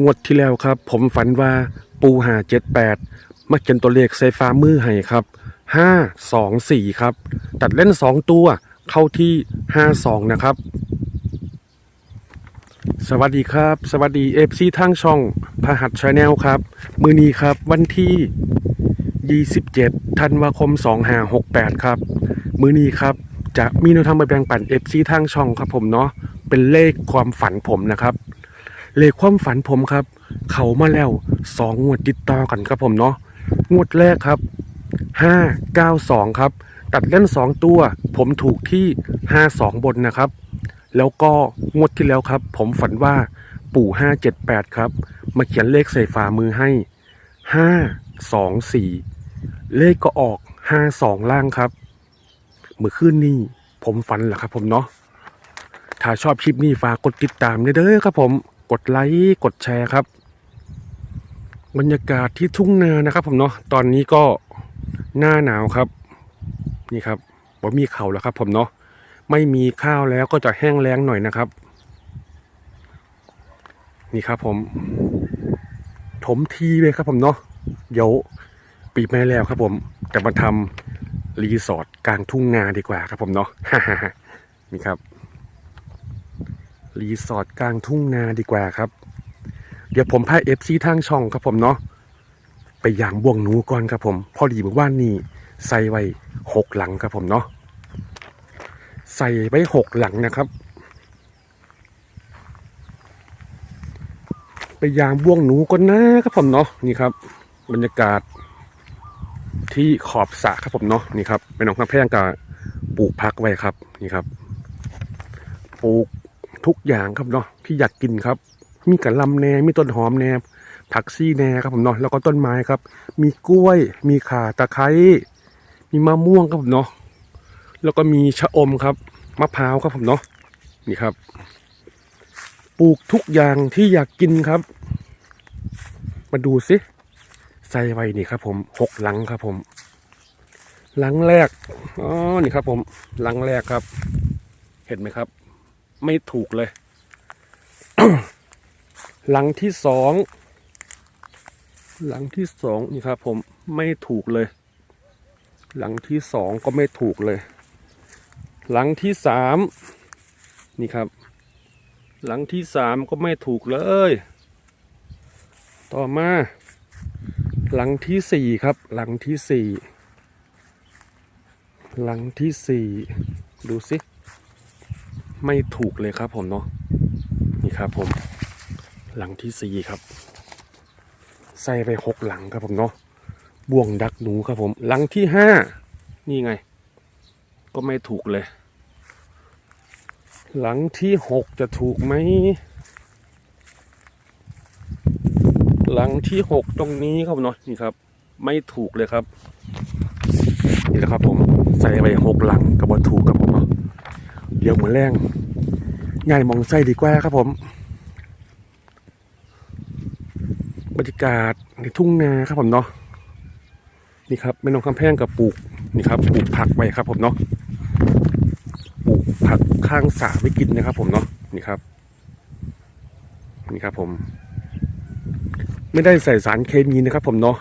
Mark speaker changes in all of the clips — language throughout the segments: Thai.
Speaker 1: งวดที่แล้วครับ ผมฝันว่าปูหาเจ็ดแปดมาเขียนตัวเลขใส่ฟ้ามือให้ครับห้าสองสี่ครับ ตัดเล่นสองตัวเข้าที่ห้าสองนะครับ สวัสดีครับ สวัสดีเอฟซีทางช่องพหัสชาแนลครับ มือนี้ครับวันที่27ธันวาคม2568ครับ มือนี้ครับจะมีแนวทางมาแบ่งปันเอฟซีทางช่องครับผมเนาะเป็นเลขความฝันผมนะครับ เลขความฝันผมครับ เขามาแล้วสองงวดติดต่อกันครับผมเนาะงวดแรกครับห้าเก้าสองครับ ตัดเล่นสองตัว ผมถูกที่ห้าสองบนนะครับ แล้วก็งวดที่แล้วครับ ผมฝันว่าปู่ห้าเจ็ดแปดครับ มาเขียนเลขใส่ฝ่ามือให้ห้าสองสี่เลขก็ออกห้าสองล่างครับเมื่อคืนนี้ผมฝันแหละครับผมเนาะถ้าชอบคลิปนี้ฝากกดติดตามเด้อครับผม กดไลค์กดแชร์ครับ บรรยากาศที่ทุ่งนานะครับผมเนาะตอนนี้ก็หน้าหนาวครับ นี่ครับว่มีเขาแล้วครับผมเนาะไม่มีข้าวแล้วก็จะแห้งแล้งหน่อยนะครับ นี่ครับผม ถมทีเลยครับผมเนาะเดี๋ยวปีใหม่แล้วครับผมจะมาทำรีสอร์ทกลางทุ่งนาดีกว่าครับผมเนาะนี่ครับ รีสอร์ทกลางทุ่งนาดีกว่าครับ เดี๋ยวผมพาเอฟซีทางช่องครับผมเนาะไปยามบ่วงหนูก่อนครับผม พอดีเมื่อวานนี้ใส่ไว้หกหลังครับผมเนาะใส่ไว้หกหลังนะครับ ไปยามบ่วงหนูก่อนนะครับผมเนาะนี่ครับ บรรยากาศที่ขอบสระครับผมเนาะนี่ครับเป็นน้องข้างแพงกับปลูกพักไว้ครับนี่ครับ ปลูก ทุกอย่างครับเนาะที่อยากกินครับ มีกระลำแหนมีต้นหอมแหนผักซี่แหนครับผมเนาะแล้วก็ต้นไม้ครับ มีกล้วย มีข่าตะไคร้มีมะม่วงครับผมเนาะแล้วก็มีชะอมครับมะพร้าวครับผมเนาะนี่ครับ ปลูกทุกอย่างที่อยากกินครับ มาดูสิใส่ไว้นี่ครับ ผมหกหลังครับ ผมหลังแรกอ๋อนี่ครับ ผมหลังแรกครับ เห็นไหมครับ ไม่ถูกเลย หลังที่สองหลังที่สองนี่ครับ ผมไม่ถูกเลย หลังที่สองก็ไม่ถูกเลย หลังที่สามนี่ครับ หลังที่สามก็ไม่ถูกเลย ต่อมา หลังที่สี่ครับ หลังที่สี่หลังที่สี่ดูสิ ไม่ถูกเลยครับผมเนาะนี่ครับผมหลังที่สี่ครับ ใส่ไปหกหลังครับผมเนาะบ่วงดักหนูครับผม หลังที่ห้านี่ไง ก็ไม่ถูกเลย หลังที่หกจะถูกไหมหลังที่หกตรงนี้ครับเนาะนี่ครับ ไม่ถูกเลยครับ นี่แหละครับผมใส่ไปหกหลังกับบถูกครับผมเนาะ เดี๋ยวเหมือนแรงง่ายมองไส้ดีกว่าครับผม บรรยากาศในทุ่งนาครับผมเนาะนี่ครับแม่น้องคำแพงกับปลูกนี่ครับปลูกผักไว้ครับผมเนาะปลูกผักข้างสระไว้กินนะครับ ผมเนาะนี่ครับ นี่ครับผม ไม่ได้ใส่สารเคมีนะครับ ผมเนาะ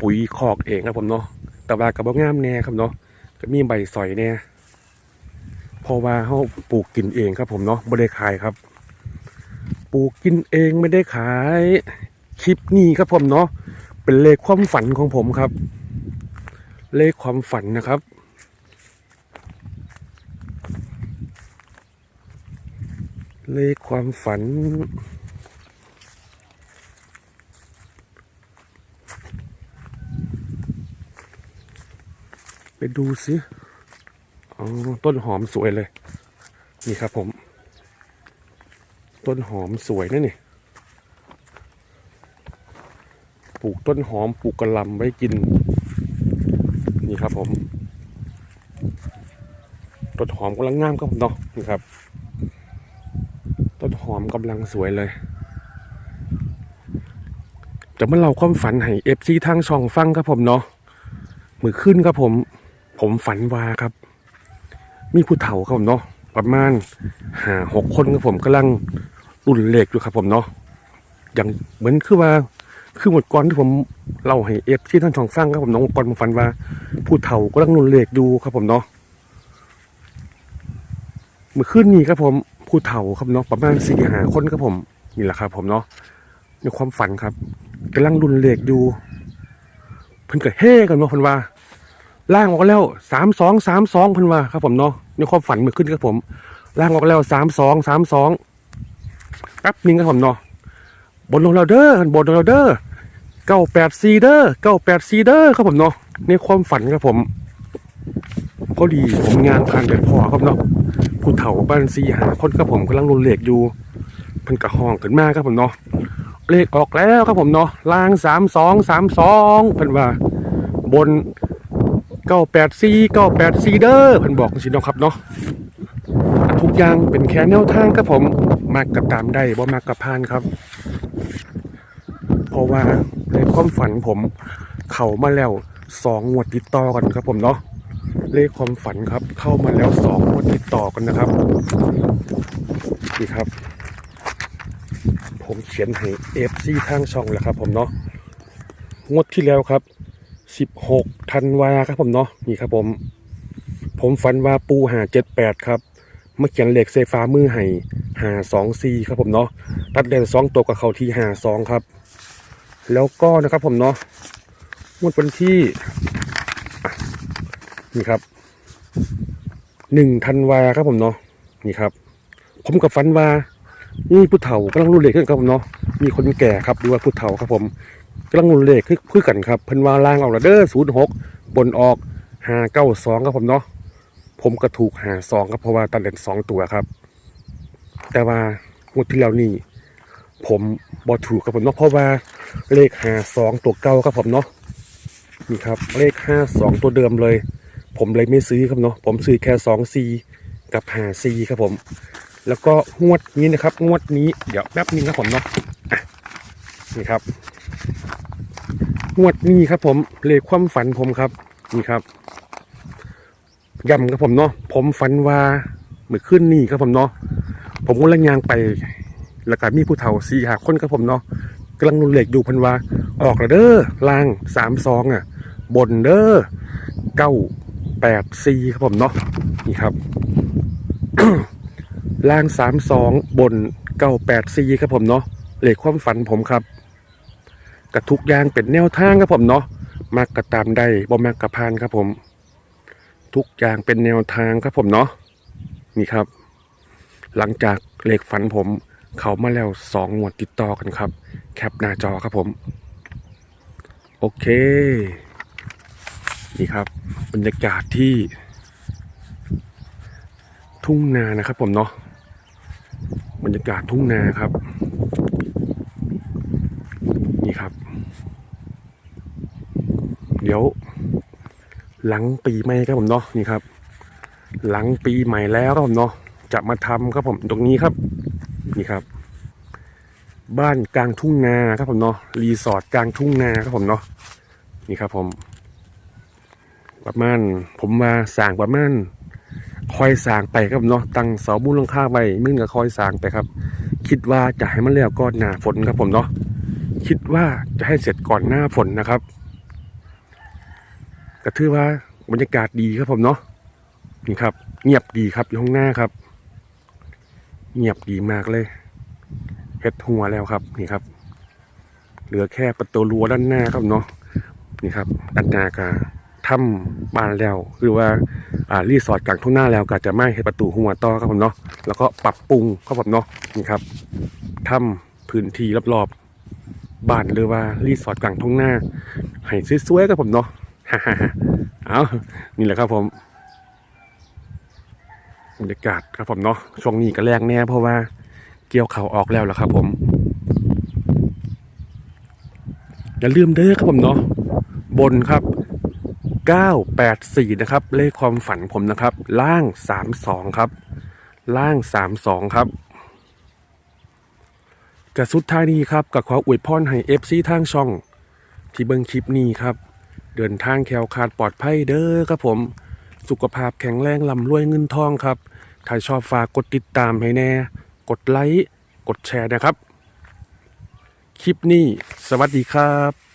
Speaker 1: ปุ๋ยคอกเองครับผมเนาะแต่ว่ากับอกงามแน่ครับเนาะก็มีใบสอยแน่ ราะว่าเขาปลูกกินเองครับผมเนาะไม่ได้ขายครับ ปลูกกินเองไม่ได้ขายคลิปนี้ครับผมเนาะเป็นเลขความฝันของผมครับ เลขความฝันนะครับเลขความฝัน ไปดูสิ ต้นหอมสวยเลย นี่ครับผม ต้นหอมสวยนะนี่ ปลูกต้นหอมปลูกกระลำไว้กิน นี่ครับผม ต้นหอมกำลังงามครับผมเนาะนี่ครับ ต้นหอมกำลังสวยเลยจะมาเล่าความฝันให้เอฟซีทางช่องฟังครับผมเนาะมือขึ้นครับผม ผมฝันว่าครับ มีผู้เฒ่าครับผมเนาะประมาณห้าหกคนครับผมกำลังรุ่นเล็กอยู่ครับผมเนาะอย่างเหมือนคือว่าคือหมดก่อนที่ผมเล่าให้เอฟที่ท่านช่องฟังครับผมน้องก่อนผมฝันว่า ผู้เฒ่ากำลังนุ่นเลขอยู่ครับผมเนาะเมื่อคืนนี้ครับผมผู้เฒ่าครับเนาะประมาณสี่หาคนครับผมนี่แหละครับผมเนาะในความฝันครับกำลังรุ่นเลขอยู่เพิ่นก็เฮ่กันว่าเพิ่นว่า ล่างออกแล้วสามสองสามสองพิ่นว่าครับผมเนาะในความฝันเมื่อคืนครับผม ล่างออกแล้วสามสองสามสองแป๊บนึงครับผมเนาะบนลงเราเด้อบนลงเราเด้อเก้าแปดซีเด้อเก้าแปดซีเด้อครับผมเนาะในความฝันครับผมพอดีผมงานผ่านไปพอครับเนาะผู้เฒ่าบ้านซีหาคนครับผมกำลังรุนเลขอยู่เพิ่นกระห้องขึ้นมาครับผมเนาะเลขออกแล้วครับผมเนาะล่างสามสองสามสองเพิ่นว่าบน เก้าแปดซีเก้าแปดซีเด้อเพิ่นบอกสิเนะครับเนาะทุกอย่างเป็นแค่แนวทางครับผมมากกับตามได้บ่มากกับพานครับ เพราะว่าในความฝันผมเข้ามาแล้วสองงวดติดต่อกันครับผมเนาะเลขความฝันครับ เข้ามาแล้วสองงวดติดต่อกันนะครับนี่ครับ ผมเขียนให้เอฟซีทางช่องแล้วครับผมเนาะงวดที่แล้วครับ สิบหกธันวาครับผมเนาะนี่ครับผม ผมฝันว่าปูหาเจ็ดแปดครับมาเขียนเหล็กไฟฟ้ามือให้หาสองซีครับผมเนาะตัดเลนสองตัวกับเขาที่หาสองครับ แล้วก็นะครับผมเนาะงวดวันที่นี่ครับหนึ่งธันวาครับผมเนาะนี่ครับ ผมกับฝันว่านี่ผู้เฒ่ากำลังรุ่นเหล็กขึ้นครับผมเนาะมีคนแก่ครับหรือว่าผู้เฒ่าครับผม กำลังรุ่นเล็กคือคือกันครับเพิ่นว่าล่างออกแล้วเด้อศูนย์หกบนออกห้าเก้าสองครับผมเนาะผมก็ถูกหาสองครับเพราะว่าตัดเลนสองตัวครับ แต่ว่างวดที่แล้วนี่ผมบอถูกครับผมเนาะเพราะว่าเลขหาสองตัวเก่าครับผมเนาะนี่ครับเลขห้าสองตัวเดิมเลย ผมเลยไม่ซื้อครับเนาะผมซื้อแค่สองซีกับหาซีครับผม แล้วก็งวดนี้นะครับ งวดนี้เดี๋ยวแป๊บนึงครับผมเนาะนี่ครับ งวดนี้ครับผมเลขความฝันผมครับ นี่ครับย้ำครับผมเนาะผมฝันว่าเมื่อคืนนี่ครับผมเนาะผมกำลังยางไปแล้วก็มีผู้เฒ่าสี่หาคนครับผมเนาะกำลังนุ่นเหล็กอยู่พันว่าออกล้วเด้อลางสามสองอะ บนเด้อเก้าแปดสี่ครับผมเนาะนี่ครับลางสามสองบนเก้าแปดสี่ครับผมเนาะเหล็กความฝันผมครับ กระทุกอย่างเป็นแนวทางครับผมเนาะมากกระตามได้บ่มากกระพานครับผม ทุกอย่างเป็นแนวทางครับผมเนาะนี่ครับ หลังจากเลขฝันผม เขามาแล้วสองงวดติดต่อกันครับ แคปหน้าจอครับผม โอเค นี่ครับ บรรยากาศที่ ทุ่งนานะครับผมเนาะบรรยากาศทุ่งนาครับ นี่ครับ เดี๋ยว หลังปีใหม่ครับผมเนาะนี่ครับ หลังปีใหม่แล้วครับผมเนาะจะมาทำครับผมตรงนี้ครับ นี่ครับ บ้านกลางทุ่งนาครับผมเนาะรีสอร์ทกลางทุ่งนาครับผมเนาะนี่ครับผม ประมาณผมมาสร้างประมาณคอยสางไปครับเนาะตั้งเสาบุญลงค่าไว้มึงก็คอยสางไปครับ คิดว่าจะให้มันแล้วก่อนหน้าฝนครับผมเนาะคิดว่าจะให้เสร็จก่อนหน้าฝนนะครับ ก็ถือว่าบรรยากาศดีครับผมเนาะนี่ครับ เงียบดีครับอยู่ข้างหน้าครับ เงียบดีมากเลยเฮ็ดหัวแล้วครับนี่ครับ เหลือแค่ประตูรั้วด้านหน้าครับเนาะนี่ครับด้านหน้าก็ทำบ้านแล้วหรือว่าอ่ารีสอร์ทกลางทุ่งหน้าแล้วก็จะไม่เฮ็ดประตูหัวต่อครับผมเนาะแล้วก็ปรับปรุงครับผมเนาะนี่ครับทำพื้นที่รอบๆบ้านหรือว่ารีสอร์ทกลางทุ่งหน้าให้สวยๆครับผมเนาะ เอานี่แหละครับผมบรรยากาศครับผมเนาะช่วงนี้ก็แรงแน่เพราะว่าเกี่ยวเขาออกแล้วล่ะครับ ผมอย่าลืมเด้อครับผมเนาะบนครับ 984 นะครับ เลขความฝันผมนะครับ ล่าง 32 ครับ ล่าง 32 ครับกระสุดท้ายนี้ครับกับขออวยพรให้ FC ทางช่อง ที่เบิ่งคลิปนี้ครับ เดินทางแคล้วคลาดปลอดภัยเด้อครับผม สุขภาพแข็งแรงลำรวยเงินทองครับ ถ้าชอบฝากกดติดตามให้แน่ กดไลค์ กดแชร์นะครับ คลิปนี้ สวัสดีครับ